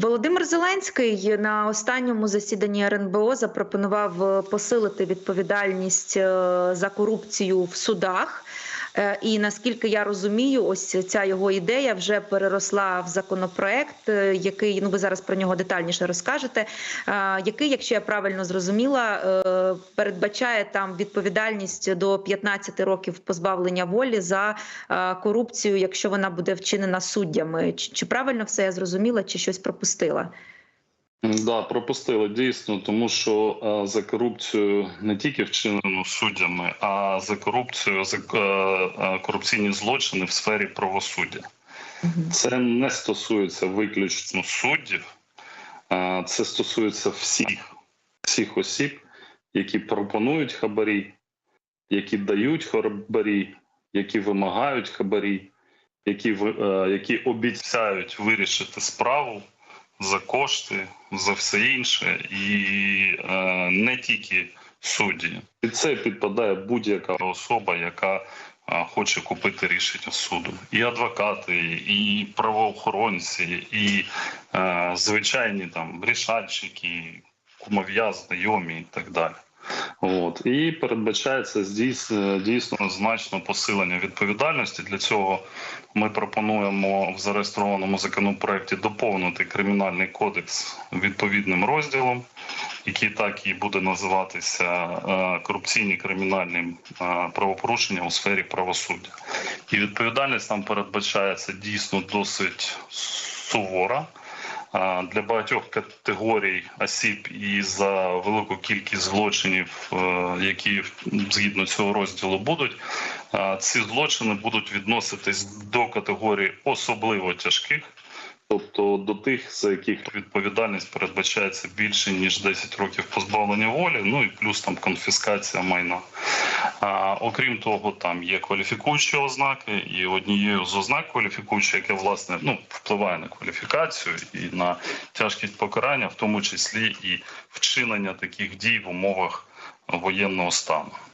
Володимир Зеленський на останньому засіданні РНБО запропонував е, посилити відповідальність е, за корупцію в судах. Е, І наскільки я розумію, ось ця його ідея вже переросла в законопроект, е, який ну ви зараз про нього детальніше розкажете. е, Який, якщо я правильно зрозуміла, передбачає там відповідальність до 15 років позбавлення волі за корупцію, якщо вона буде вчинена суддями. Чи правильно все я зрозуміла, чи щось пропустила? Да, пропустили дійсно, тому що е, за корупцію не тільки вчинену суддями, а за корупцію за е, е, корупційні злочини в сфері правосуддя. Це не стосується виключно суддів, е, це стосується всіх, всіх осіб, які пропонують хабарі, які дають хабарі, які вимагають хабарі, які, е, які обіцяють вирішити справу за кошти, за все інше, і е, не тільки судді. Під це підпадає будь-яка особа, яка е, хоче купити рішення суду. І адвокати, і правоохоронці, і е, звичайні там рішальщики, кумов'я, знайомі і так далі. От і передбачається дійсно, дійсно значно посилення відповідальності. Для цього ми пропонуємо в зареєстрованому законопроекті доповнити кримінальний кодекс відповідним розділом, який так і буде називатися е, корупційні кримінальні е, правопорушення у сфері правосуддя. І відповідальність там передбачається дійсно досить сувора. Для багатьох категорій осіб і за велику кількість злочинів, е, які згідно цього розділу будуть, ці злочини будуть відноситись до категорії особливо тяжких, тобто до тих, за яких відповідальність передбачається більше ніж 10 років позбавлення волі, ну і плюс там конфіскація майна. А, окрім того, там є кваліфікуючі ознаки, і однією з ознак кваліфікуючої, яке власне ну впливає на кваліфікацію і на тяжкість покарання, в тому числі і вчинення таких дій в умовах воєнного стану.